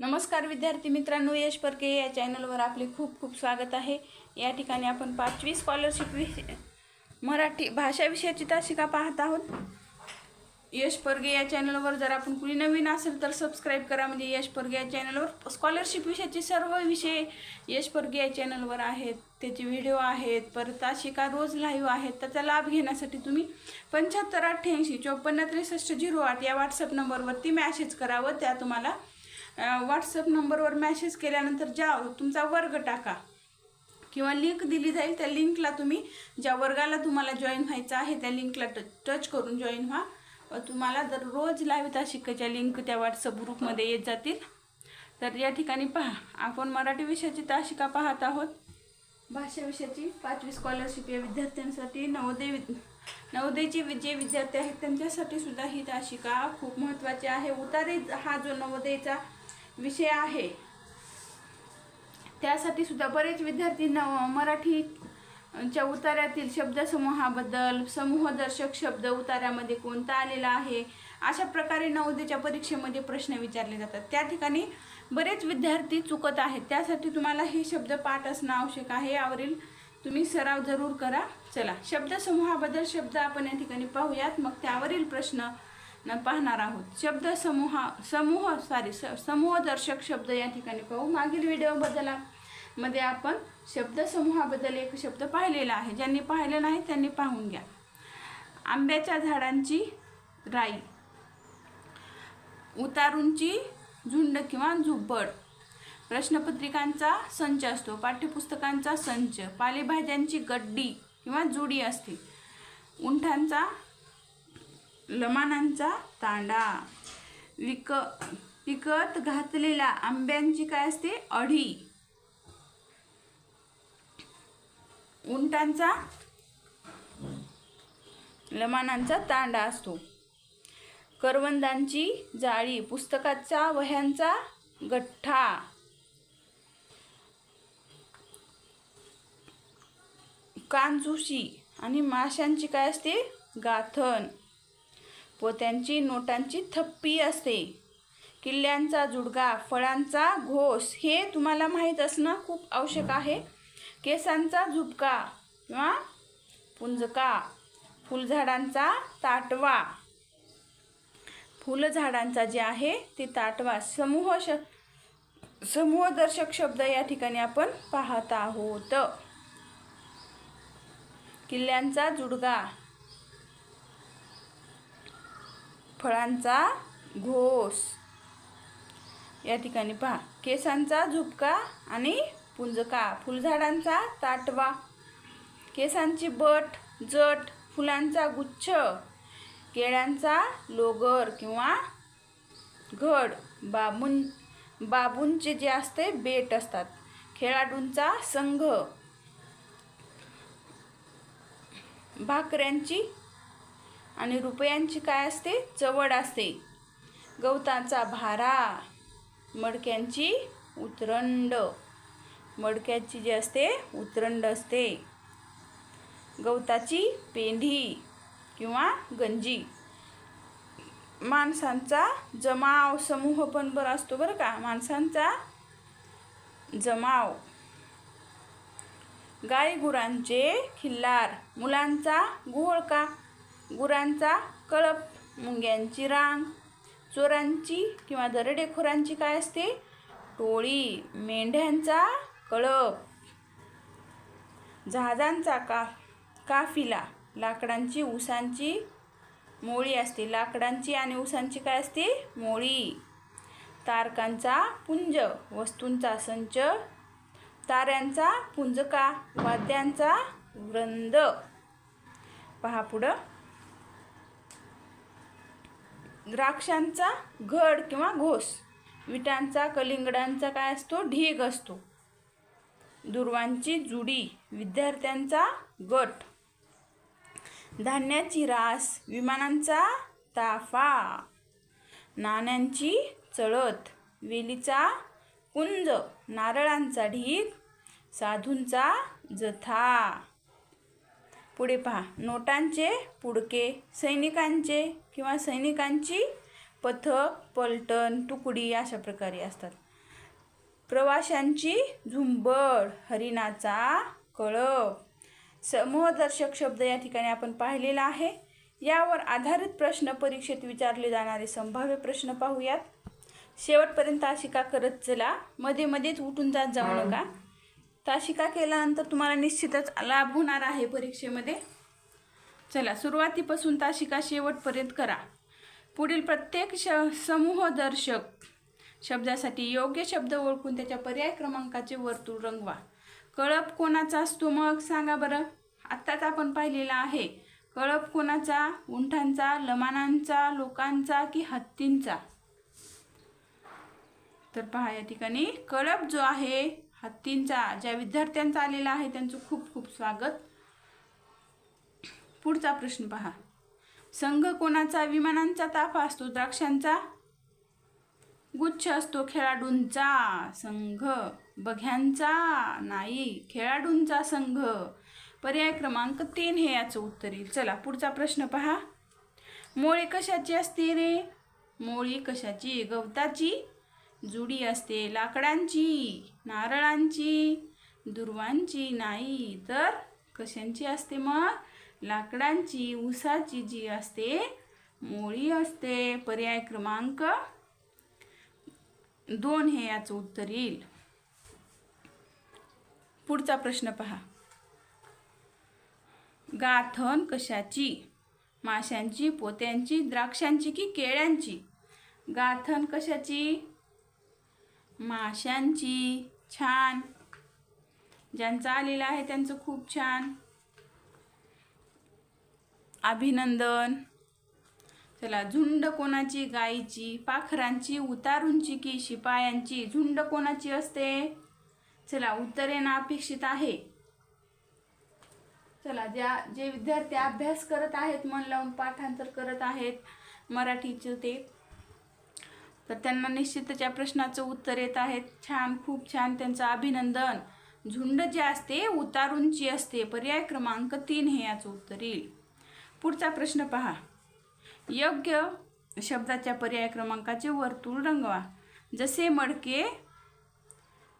नमस्कार विद्यार्थी मित्रांनो यश परके या चॅनलवर आपले खूप खूप स्वागत आहे. या ठिकाणी आपण पाचवी स्कॉलरशिप विषय मराठी भाषा विषयाची तासिका पाहत आहोत. यश परगे या चॅनलवर जर आपण कुणी नवीन असेल तर सबस्क्राईब करा. म्हणजे यश परगे या चॅनलवर स्कॉलरशिप विषयाचे सर्व विषय यश परगे या चॅनलवर आहेत. त्याचे व्हिडिओ आहेत परत तासिका रोज लाईव्ह आहेत. त्याचा लाभ घेण्यासाठी तुम्ही पंच्याहत्तर अठ्ठ्याऐंशी चोपन्न त्रेसष्ट झिरो आठ या व्हॉट्सअप नंबरवरती मॅसेज करावं त्या तुम्हाला व्हॉट्सअप नंबरवर मॅसेज केल्यानंतर ज्या तुमचा वर्ग टाका. किंवा लिंक दिली जाईल त्या लिंकला तुम्ही ज्या वर्गाला तुम्हाला जॉईन व्हायचं आहे त्या लिंकला ट टच करून जॉईन व्हा. व तुम्हाला दररोज लाईव्ह शिकायच्या लिंक त्या व्हॉट्सअप ग्रुपमध्ये येत जातील. तर या ठिकाणी पहा आपण मराठी विषयाची तासिका पाहत आहोत. भाषा विषयाची पाचवी स्कॉलरशिप या विद्यार्थ्यांसाठी नवोदय विद नवोदयचे वि- जे विद्यार्थी आहेत त्यांच्यासाठी सुद्धा ही तासिका खूप महत्त्वाची आहे. उतारे हा जो नवोदयचा विषय आहे. त्यासाठी सुद्धा बरेच विद्यार्थी मराठी मराठीच्या उतार्यातील शब्दसमूहाबद्दल समूहदर्शक शब्द उतार्यामध्ये कोणता आलेला आहे अशा प्रकारे नवोदयच्या परीक्षेमध्ये प्रश्न विचारले जातात. त्या ठिकाणी बरेच विद्यार्थी चुकत आहेत. त्यासाठी तुम्हाला हे शब्द पाठ असणं आवश्यक आहे. यावरील तुम्ही सराव जरूर करा. चला शब्दसमूहाबद्दल शब्द आपण या ठिकाणी पाहूयात. मग त्यावरील प्रश्न पाहणार आहोत. शब्द समूहा समूह सॉरी स समूहदर्शक शब्द या ठिकाणी पाहू. मागील व्हिडिओबद्दलमध्ये आपण शब्दसमूहाबद्दल एक शब्द पाहिलेला आहे. ज्यांनी पाहिले नाही त्यांनी पाहून घ्या. आंब्याच्या झाडांची राई उतारूंची झुंड किंवा झुब्बड प्रश्नपत्रिकांचा संच असतो पाठ्यपुस्तकांचा संच पालेभाज्यांची गड्डी किंवा जुडी असते उंठांचा लमानांचा तांडा. विक विकत घातलेल्या आंब्यांची काय असते? अढी. उंटांचा लमानांचा तांडा असतो. करवंदांची जाळी पुस्तकाचा वह्यांचा गठ्ठा. कांजुशी आणि माशांची काय असते? गाथन पोत्यांची नोटांची थप्पी असते. किल्ल्यांचा जुडगा फळांचा घोस हे तुम्हाला माहीत असणं खूप आवश्यक आहे. केसांचा झुपका किंवा पुंजका फुलझाडांचा ताटवा. फुलझाडांचा जे आहे ते ताटवा. समूह श समूहदर्शक शब्द या ठिकाणी आपण पाहत आहोत. किल्ल्यांचा जुडगा फळांचा घोस. या ठिकाणी पहा. केसांचा झुपका आणि पुंजका फुलझाडांचा ताटवा. केसांची बट जट फुलांचा गुच्छ केळ्यांचा लोगर किंवा घड. बाबून बाबूंचे जे असते बेट असतात. खेळाडूंचा संघ. भाकऱ्यांची आणि रुपयांची काय असते? चवड असते. गवतांचा भारा मडक्यांची उतरंड. मडक्याची जी असते उतरंड असते. गवताची पेंढी किंवा गंजी. माणसांचा जमाव समूह पण बरं असतो बरं का. माणसांचा जमाव. गाई गुरांचे खिल्लार. मुलांचा घोळका गुरांचा कळप मुंग्यांची रांग चोरांची किंवा दरडेखोरांची काय असते? टोळी मेंढ्यांचा कळप. जहाजांचा का काफिला लाकडांची उसांची मोळी असते. लाकडांची आणि उसांची काय असते? मोळी. तारकांचा पुंज वस्तूंचा संच ताऱ्यांचा पुंजका वाद्यांचा वृंद. पहा पुढं. द्राक्षांचा घड किंवा घोस विटांचा कलिंगडांचा काय असतो? ढीग असतो. दुर्वांची जुडी विद्यार्थ्यांचा गट. धान्याची रास विमानांचा ताफा. नाण्यांची चळत वेलीचा कुंज नारळांचा ढीग साधूंचा जथा. पुढे पहा. नोटांचे पुडके सैनिकांचे किंवा सैनिकांची पथक पलटण तुकडी अशा प्रकारे असतात. प्रवाशांची झुंबड हरिणाचा कळप. समूहदर्शक शब्द या ठिकाणी आपण पाहिलेला आहे. यावर आधारित प्रश्न परीक्षेत विचारले जाणारे संभाव्य प्रश्न पाहूयात. शेवटपर्यंत अशी का करत चला. मध्ये मध्येच उठून जात जाऊ नका. ताशिका केल्यानंतर तुम्हाला निश्चितच लाभ होणार आहे परीक्षेमध्ये. चला सुरुवातीपासून ताशिका शेवटपर्यंत करा. पुढील प्रत्येक श समूहदर्शक शब्दासाठी योग्य शब्द ओळखून त्याच्या पर्याय क्रमांकाचे वर्तुळ रंगवा. कळप कोणाचा असतो मग सांगा बरं. आत्ताच आपण पाहिलेला आहे. कळप कोणाचा उंठांचा लमानांचा लोकांचा की हत्तींचा? तर पहा या ठिकाणी कळप जो आहे हत्तींचा ज्या विद्यार्थ्यांचा आलेला आहे त्यांचं खूप खूप स्वागत. पुढचा प्रश्न पहा. संघ कोणाचा? विमानांचा ताफा असतो द्राक्षांचा? गुच्छ असतो खेळाडूंचा. संघ बघ्यांचा? नाही खेळाडूंचा संघ. पर्याय क्रमांक तीन हे याचं उत्तर येईल. चला पुढचा प्रश्न पहा. मोळी कशाची असते रे? मोळी कशाची? गवताची? जुडी असते. लाकडांची नारळांची दुर्वांची नाही तर कशांची असते मग? लाकडांची उसाची जी असते मोळी असते. पर्याय क्रमांक दोन हे याचं उत्तर येईल. पुढचा प्रश्न पहा. गाथन कशाची? माशांची पोत्यांची द्राक्षांची की केळ्यांची? गाथन कशाची? माशांची. छान. ज्यांचं आलेलं आहे त्यांचं खूप छान. अभिनंदन. चला झुंड कोणाची गायीची पाखरांची उतारूंची की शिपायांची? झुंड कोणाची असते? चला उत्तर येणं अपेक्षित आहे. चला ज्या जे विद्यार्थी अभ्यास करत आहेत मन लावून पाठांतर करत आहेत मराठीचं ते तर त्यांना निश्चितच या प्रश्नाचं उत्तर येत आहेत छान खूप छान त्यांचं अभिनंदन. झुंड जे असते उतारूंची असते. पर्याय क्रमांक तीन हे याचं उत्तर येईल. पुढचा प्रश्न पहा. योग्य शब्दाच्या पर्याय क्रमांकाचे वर्तुळ रंगवा. जसे मडके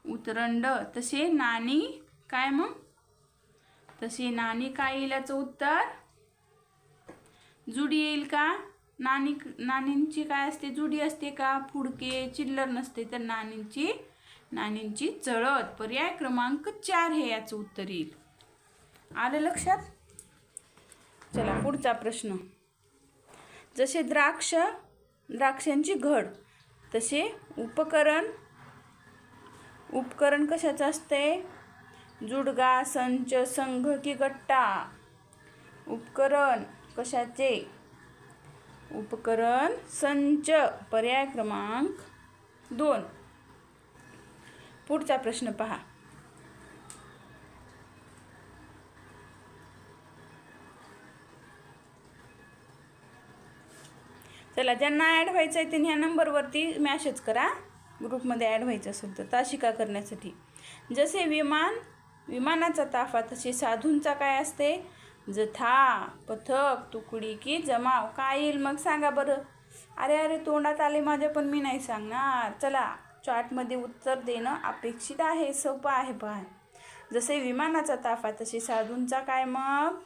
उतरंड तसे नाणी काय मग? तसे नाणी काय येईल याचं उत्तर? जुडी येईल का? नाणी नाणींची काय असते? जुडी असते का? फुडके चिल्लर नसते. तर नाणींची नाणींची चळत पर्याय क्रमांक चार हे याचं उत्तर येईल. आलं लक्षात? चला पुढचा प्रश्न. जसे द्राक्ष द्राक्षांची घड तसे उपकरण उपकरण कशाचं असते? जुडगा संच संघ की गट्टा. उपकरण कशाचे? उपकरण संच पर्याय क्रमांक दोन. पुढचा प्रश्न पहा. चला ज्यांना ॲड व्हायचं आहे त्यांनी ह्या नंबरवरती मॅसेज करा. ग्रुपमध्ये ॲड व्हायचं असेल तर ताशिका करण्यासाठी. जसे विमान विमानाचा ताफा तसे साधूंचा काय असते? जथा पथक तुकडी की जमाव. काय येईल मग सांगा बरं. अरे अरे तोंडात आले माझ्या पण मी नाही सांगणार. चला चार्टमध्ये उत्तर देणं अपेक्षित आहे सोपं आहे पहा जसे विमानाचा ताफा तसे साधूंचा काय मग?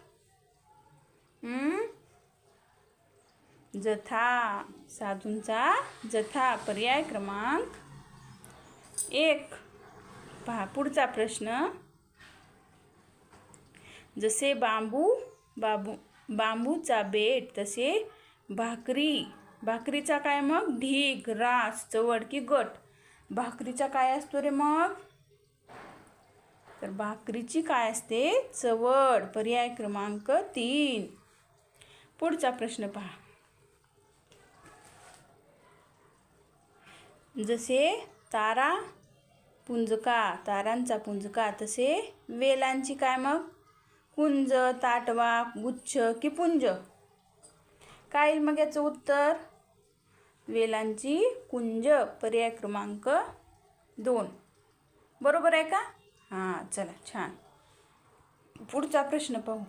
जथा साधूंचा जथा पर्याय क्रमांक एक. पहा पुढचा प्रश्न. जसे बांबू बाबू बांबूचा बेट तसे भाकरी. भाकरीचा काय मग? ढीग रास चवड की गट. भाकरीचा काय असतो रे मग? तर भाकरीची काय असते? चवड. पर्याय क्रमांक तीन. पुढचा प्रश्न पहा. जसे तारा पुंजका तारांचा पुंजका तसे वेलांची काय मग? कुंज ताटवा गुच्छ की पुंज? काय येईल मग याचं उत्तर? वेलांची कुंज पर्याय क्रमांक दोन. बरोबर आहे का? हां चला छान. पुढचा प्रश्न पाहू.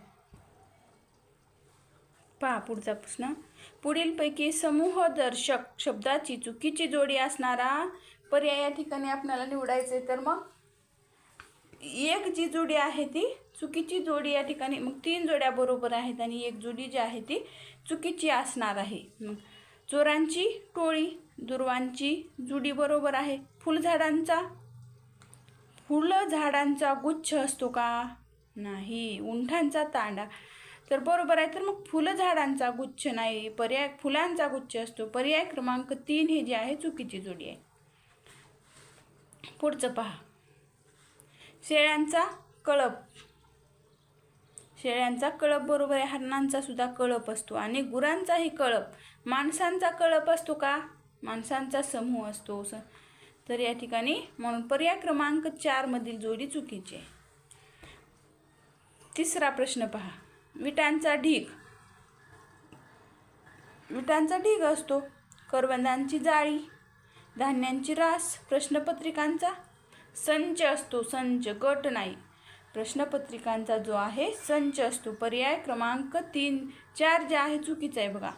पहा पुढचा प्रश्न. पुढीलपैकी समूहदर्शक शब्दाची चुकीची जोडी असणारा पर्याय या ठिकाणी आपल्याला निवडायचे तर मग एक जी जोडी आहे ती चुकीची जोडी या ठिकाणी मग तीन जोड्या बरोबर आहेत आणि एक जोडी जी आहे ती चुकीची असणार आहे. मग चोरांची टोळी दुर्वांची जोडी बरोबर आहे. फुलझाडांचा फुलं झाडांचा गुच्छ असतो का? नाही उंठांचा तांडा. तर बरोबर आहे तर मग फुलं झाडांचा गुच्छ नाही पर्याय फुलांचा गुच्छ असतो. पर्याय क्रमांक तीन हे जे आहे चुकीची जोडी आहे. पुढचं पहा. शेळ्यांचा कळप. शेळ्यांचा कळप बरोबर आहे हरणांचा सुद्धा कळप असतो. आणि गुरांचाही कळप. माणसांचा कळप असतो का? माणसांचा समूह असतो स तर या ठिकाणी म्हणून पर्याय क्रमांक चारमधील जोडी चुकीची आहे. तिसरा प्रश्न पहा. विटांचा ढीग. विटांचा ढीग असतो. करवंदांची जाळी. धान्यांची रास. प्रश्नपत्रिकांचा संच असतो. संच गट नाही. प्रश्नपत्रिकांचा जो आहे संच असतो. पर्याय क्रमांक तीन. चार जे आहे चुकीचं आहे बघा.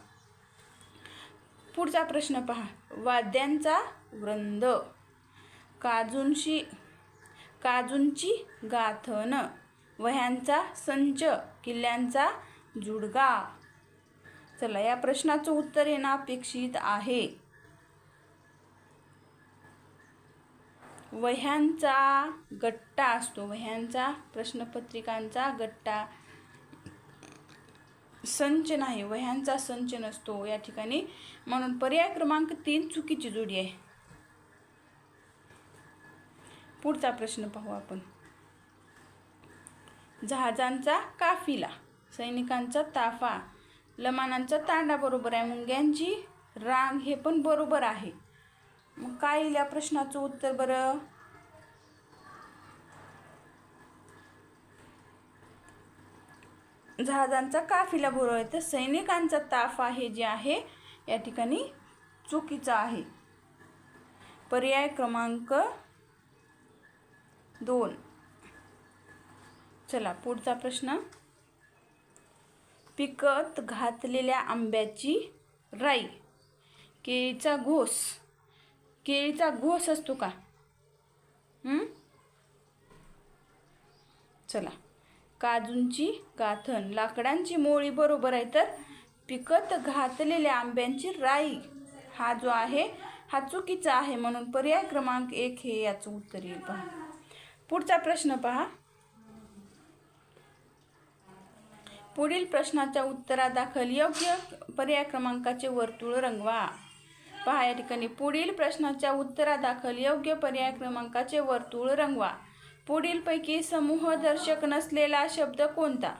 पुढचा प्रश्न पहा. वाद्यांचा वृंद काजूंशी काजूंची गाथन. वह्यांचा संच किल्ल्यांचा जुडगा. चला या प्रश्नाचं उत्तर येणं अपेक्षित आहे. वह्यांचा गट्टा असतो. वह्यांचा प्रश्नपत्रिकांचा गट्टा. संच नाही वह्यांचा संच नसतो या ठिकाणी. म्हणून पर्याय क्रमांक तीन चुकीची जोडी आहे. पुढचा प्रश्न पाहू आपण. जहाजांचा काफिला सैनिकांचा ताफा लमानांचा तांडा बरोबर आहे. मुंग्यांची रांग हे पण बरोबर आहे. मग काय येईल या प्रश्नाचं उत्तर बरं? जहाजांचा काफिला बरोबर आहे तर सैनिकांचा ताफा हे जे आहे या ठिकाणी चुकीचं आहे. पर्याय क्रमांक दोन. चला पुढचा प्रश्न. पिकत घातलेल्या आंब्याची राई केळीचा घोस केळीचा घोस असतो का? चला. काजूंची गाथन लाकडांची मोळी बरोबर आहे तर पिकत घातलेल्या आंब्यांची राई. हा जो आहे हा चुकीचा आहे म्हणून पर्याय क्रमांक एक हे याचं उत्तर येईल पहा. पुढचा प्रश्न पहा. पुढील प्रश्नाच्या उत्तरादाखल योग्य पर्याय क्रमांकाचे वर्तुळ रंगवा. पहा या ठिकाणी पुढील प्रश्नाच्या उत्तरादाखल योग्य पर्याय क्रमांकाचे वर्तुळ रंगवा. पुढीलपैकी समूहदर्शक नसलेला शब्द कोणता?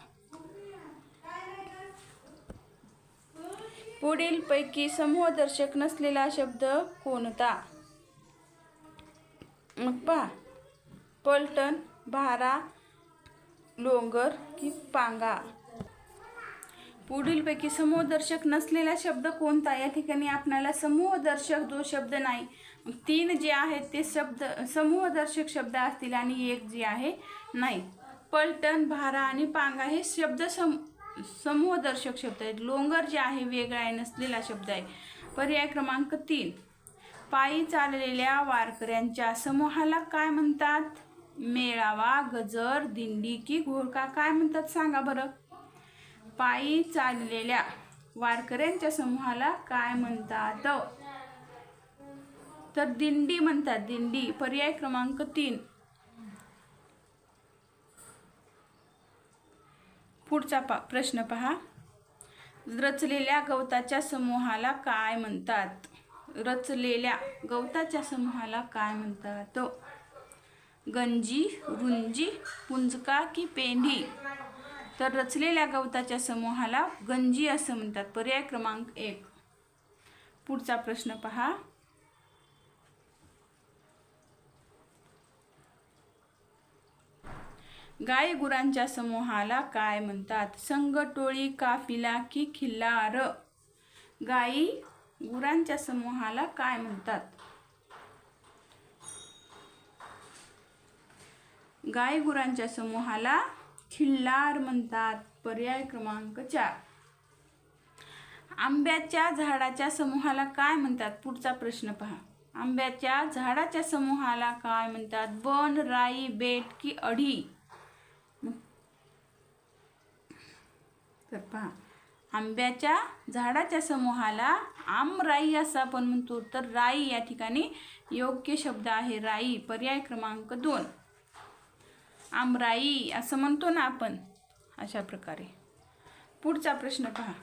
पुढीलपैकी समूहदर्शक नसलेला शब्द कोणता? मग पहा पलटण भारा लोंगर की पांगा. पुढीलपैकी समूहदर्शक नसलेला शब्द कोणता? या ठिकाणी आपल्याला समूहदर्शक जो शब्द नाही तीन जे आहेत ते शब्द समूहदर्शक शब्द असतील आणि एक जे आहे नाही. पलटण भारा आणि पांगा हे शब्द सम समूहदर्शक शब्द आहेत. लोंगर जे आहे वेगळा आहे नसलेला शब्द आहे. पर्याय क्रमांक तीन. पायी चाललेल्या वारकऱ्यांच्या समूहाला काय म्हणतात? मेळावा गजर दिंडी की घोळका काय म्हणतात? सांगा बरं. पायी चाललेल्या वारकऱ्यांच्या समूहाला काय म्हणतात? तर दिंडी म्हणतात दिंडी. पर्याय क्रमांक तीन. पुढचा पा प्रश्न पहा. रचलेल्या गवताच्या समूहाला काय म्हणतात? रचलेल्या गवताच्या समूहाला काय म्हणतात? गंजी रुंजी पुंजका की पेंढी? तर रचलेल्या गवताच्या समूहाला गंजी असं म्हणतात. पर्याय क्रमांक एक. पुढचा प्रश्न पहा. गाय गुरांच्या समूहाला काय म्हणतात? संघ टोळी काफिला की खिल्लार? गाई गुरांच्या समूहाला काय म्हणतात? गाय गुरांच्या समूहाला खिल्लार म्हणतात. पर्याय क्रमांक चार. आंब्याच्या झाडाच्या समूहाला काय म्हणतात? पुढचा प्रश्न पहा. आंब्याच्या झाडाच्या समूहाला काय म्हणतात? वन राई बेट की अढी? तर पहा. आंब्याच्या झाडाच्या समूहाला आमराई असं आपण म्हणतो. तर राई या ठिकाणी योग्य शब्द आहे. राई पर्याय क्रमांक दोन. आमराई असं म्हणतो ना आपण अशा प्रकारे. पुढचा प्रश्न पहा.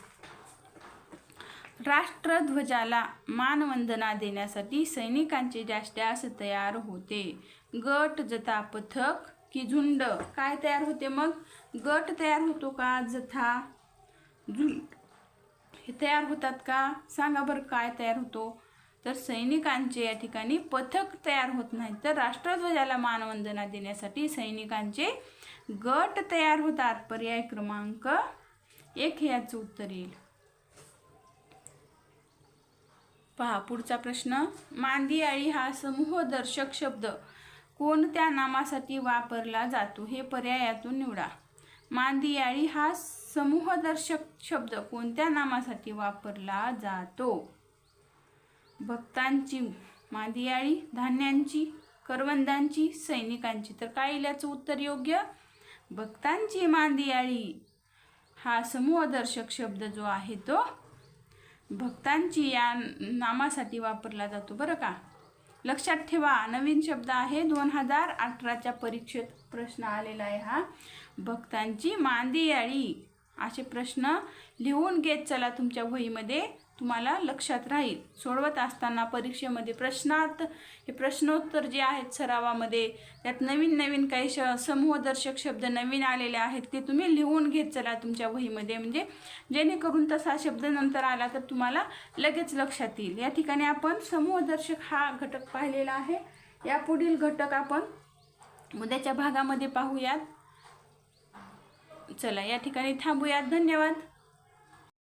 राष्ट्रध्वजाला मानवंदना देण्यासाठी सैनिकांचे जास्त तयार होते. गट जथा पथक की झुंड काय तयार होते मग? गट तयार होतो का? जथा झुंड. हे तयार होतात का? सांगा बरं काय तयार होतो? तर सैनिकांचे या ठिकाणी पथक तयार होत नाही तर राष्ट्रध्वजाला मानवंदना देण्यासाठी सैनिकांचे गट तयार होतात. पर्याय क्रमांक एक हे याचं उत्तर येईल. पहा पुढचा प्रश्न. मांदियाळी हा समूहदर्शक शब्द. कोणत्या नामासाठी वापरला जातो? हे पर्यायातून निवडा. मांदियाळी हा समूहदर्शक शब्द. कोणत्या नामासाठी वापरला जातो? भक्तांची मांदियाळी धान्यांची करवंदांची सैनिकांची. तर काय उत्तर योग्य? भक्तांची मांदियाळी हा समूहदर्शक शब्द जो आहे तो भक्तांची या नामासाठी वापरला जातो. बरं का? लक्षात ठेवा नवीन शब्द आहे. दोन हजार अठराच्या परीक्षेत प्रश्न आलेला आहे हा. भक्तांची मांदियाळी असे प्रश्न लिहून घेत चला तुमच्या वहीमध्ये. तुम्हाला लक्षात राहील. सोडवत असताना परीक्षेमध्ये प्रश्नात हे प्रश्नोत्तर जे आहेत सरावामध्ये त्यात नवीन नवीन काही श समूहदर्शक शब्द नवीन आलेले आहेत ते तुम्ही लिहून घेत चला तुमच्या वहीमध्ये. म्हणजे जेणेकरून तसा शब्द नंतर आला तर तुम्हाला लगेच लक्षात येईल. या ठिकाणी आपण समूहदर्शक हा घटक पाहिलेला आहे. या पुढील घटक आपण उद्याच्या भागामध्ये पाहूयात. चला या ठिकाणी थांबूयात. धन्यवाद.